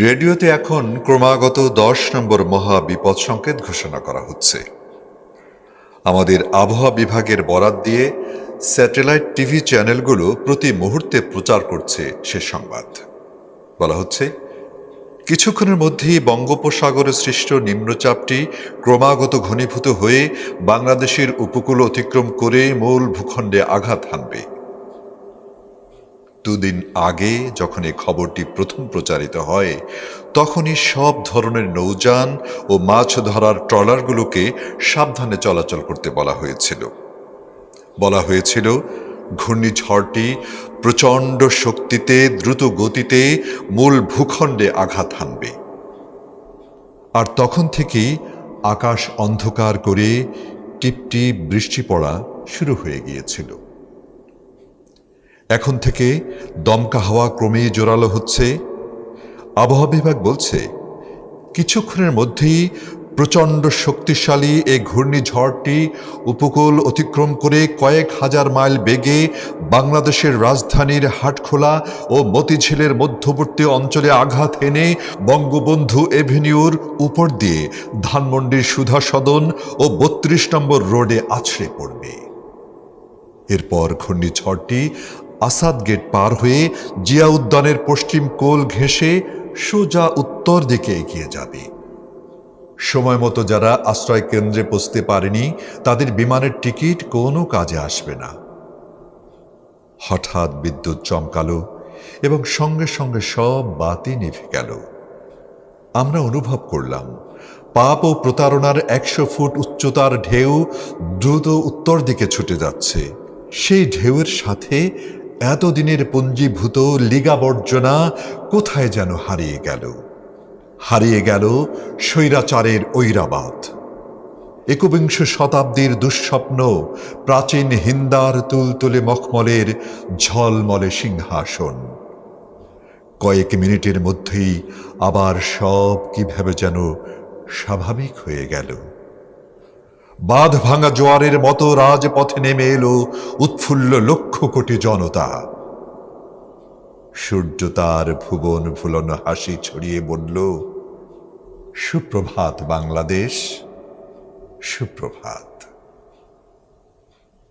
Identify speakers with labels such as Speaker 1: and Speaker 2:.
Speaker 1: রেডিওতে এখন ক্রমাগত দশ নম্বর মহা বিপদ সংকেত ঘোষণা করা হচ্ছে। আমাদের আবহাওয়া বিভাগের বরাত দিয়ে স্যাটেলাইট টিভি চ্যানেলগুলো প্রতি মুহূর্তে প্রচার করছে সে সংবাদ। বলা হচ্ছে, কিছুক্ষণের মধ্যেই বঙ্গোপসাগরে সৃষ্ট নিম্নচাপটি ক্রমাগত ঘনীভূত হয়ে বাংলাদেশের উপকূল অতিক্রম করে মূল ভূখণ্ডে আঘাত হানবে। দুদিন আগে যখন এই খবরটি প্রথম প্রচারিত হয়, তখনই সব ধরনের নৌযান ও মাছ ধরার ট্রলারগুলোকে সাবধানে চলাচল করতে বলা হয়েছিল। বলা হয়েছিল, ঘূর্ণিঝড়টি প্রচণ্ড শক্তিতে, দ্রুত গতিতে মূল ভূখণ্ডে আঘাত হানবে। আর তখন থেকেই আকাশ অন্ধকার করে টিপটিপ বৃষ্টি পড়া শুরু হয়ে গিয়েছিল। এখন থেকে দমকা হাওয়া ক্রমেই জোরালো হচ্ছে। আবহাওয়া বিভাগ বলছে, কিছুক্ষণের মধ্যেই প্রচণ্ড শক্তিশালী এই ঘূর্ণিঝড়টি উপকূল অতিক্রম করে কয়েক হাজার মাইল বেগে বাংলাদেশের রাজধানীর হাটখোলা ও মতিঝিলের মধ্যবর্তী অঞ্চলে আঘাত এনে বঙ্গবন্ধু এভিনিউর উপর দিয়ে ধানমন্ডির সুধা সদন ও বত্রিশ নম্বর রোডে আছড়ে পড়বে। এরপর ঘূর্ণিঝড়টি আসাদ গেট পার হয়ে জিয়া উদ্যানের পশ্চিম কোল ঘেঁষে সোজা উত্তর দিকে এগিয়ে যাবে। সময় মতো যারা আশ্রয় কেন্দ্রে পৌঁছতে পারেনি, তাদের বিমানের টিকিট কোনো কাজে আসবে না। হঠাৎ বিদ্যুৎ চমকালো এবং সঙ্গে সঙ্গে সব বাতি নিভে গেল। আমরা অনুভব করলাম, পাপ ও প্রতারণার একশো ফুট উচ্চতার ঢেউ দ্রুত উত্তর দিকে ছুটে যাচ্ছে। সেই ঢেউয়ের সাথে এতদিনের পুঞ্জীভূত লিগাবর্জনা কোথায় যেন হারিয়ে গেল? হারিয়ে গেল স্বৈরাচারের ঐরাবাদ। একবিংশ শতাব্দীর দুঃস্বপ্ন প্রাচীন হিন্দার তুলতুলে মখমলের ঝলমলে সিংহাসন। কয়েক মিনিটের মধ্যেই আবার সব কীভাবে যেন স্বাভাবিক হয়ে গেল। বাঁধ ভাঙা জোয়ারের মতো রাজপথে নেমে এলো উৎফুল্ল লক্ষ কোটি জনতা। সূর্য তার ভুবন ভুলন হাসি ছড়িয়ে বলল, সুপ্রভাত বাংলাদেশ, সুপ্রভাত।